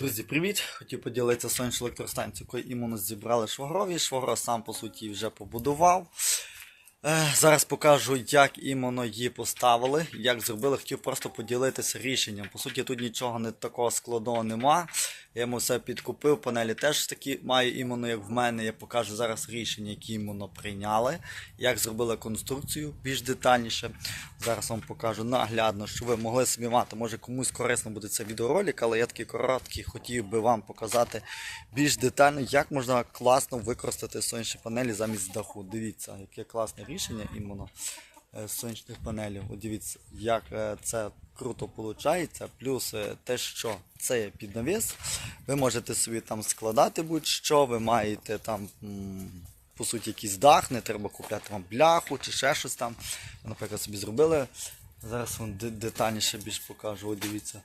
Друзі, привіт! Хотів поділитися сонячною електростанцією, яку іменно зібрали швагрові. Швагро сам по суті вже побудував. Е, зараз покажу, як іменно її поставили, як зробили. Хотів просто поділитися рішенням. По суті, тут нічого не такого складного нема. Я йому все підкупив, панелі теж такі маю іменно як в мене. Я покажу зараз рішення, які іменно прийняли, як зробили конструкцію більш детальніше. Зараз вам покажу наглядно, що ви могли собі мати. Може комусь корисно буде цей відеоролик, але я такий короткий, хотів би вам показати більш детально, як можна класно використати сонячні панелі замість даху. Дивіться, яке класне рішення іменно е, сонячних панелей. От дивіться, як е, це круто виходить. Плюс е, те, що це є під навіс, ви можете собі там складати будь-що, ви маєте там. По суті, якийсь дах, не треба купляти вам бляху чи ще щось там. Наприклад, собі зробили. Зараз вам детальніше більш покажу. От дивіться,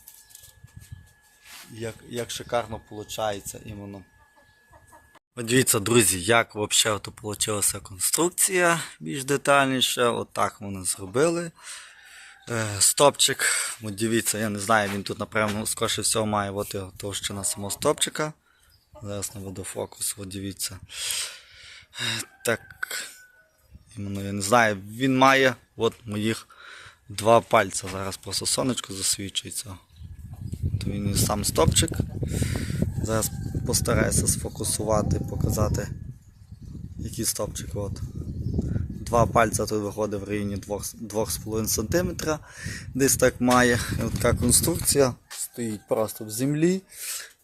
як, як шикарно виходить іменно. От дивіться, друзі, як взагалі вийшла конструкція більш детальніше. Отак вони зробили. Е, стопчик. От дивіться, я не знаю, він тут, напевно, скоріше всього має бути товщина самого стопчика. Зараз наведу фокус, от дивіться. Е, Так. Іменно, я не знаю, він має от моїх два пальця. Зараз просто сонечко засвічується. То він сам стопчик. Зараз постараюся сфокусувати, показати, який стопчик. От. Два пальця тут виходить в районі 2,5 см. Десь так має. Така конструкція стоїть просто в землі.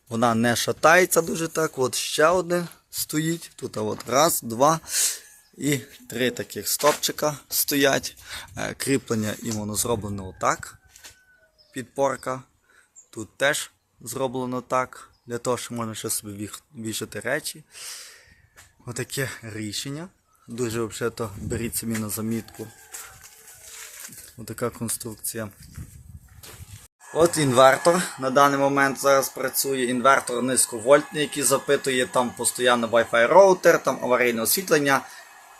Вона не шатається дуже так. От ще одне стоїть. Тут от раз, два. І три таких стопчика стоять. Е, Кріплення іменно зроблено отак. Підпорка. Тут теж зроблено так. Для того, щоб можна ще собі вішати речі. Отаке рішення. Дуже взагалі беріть собі на замітку. Отака конструкція. От інвертор на даний момент зараз працює. Інвертор низьковольтний, який запитує там постійно Wi-Fi роутер, там аварійне освітлення.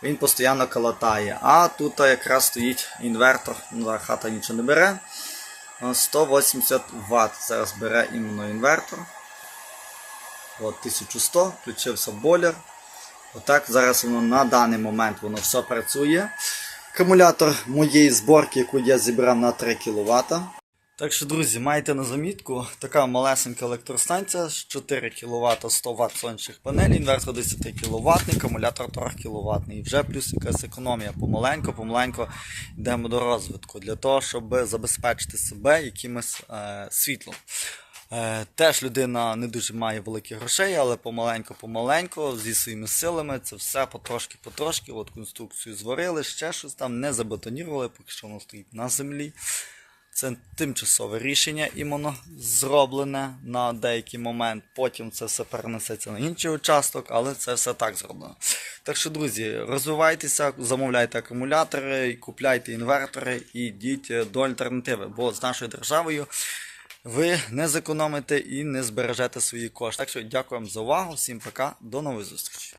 Він постійно калатає. А тут якраз стоїть інвертор. Хата нічого не бере. 180 Вт зараз бере іменно інвертор. От 1100, включився бойлер. Отак зараз воно на даний момент воно все працює. Акумулятор моєї зборки, яку я зібрав на 3 кВт. Так що, друзі, маєте на замітку, така малесенька електростанція з 4 кВт 100 Вт сонячних панелей, інвертор 10 кВт, акумулятор 3 кВт. І вже плюс якась економія. Помаленько, помаленько йдемо до розвитку для того, щоб забезпечити себе якимось е, світлом. Е, теж людина не дуже має великих грошей, але помаленько-помаленько, зі своїми силами, це все потрошки-потрошки. От конструкцію зварили, ще щось там, не забетонірували, поки що воно стоїть на землі. Це тимчасове рішення іменно зроблене на деякий момент. Потім це все перенесеться на інший участок, але це все так зроблено. Так що, друзі, розвивайтеся, замовляйте акумулятори, купляйте інвертори і йдіть до альтернативи. Бо з нашою державою ви не зекономите і не збережете свої кошти. Так що дякую вам за увагу. Всім пока, до нової зустрічі.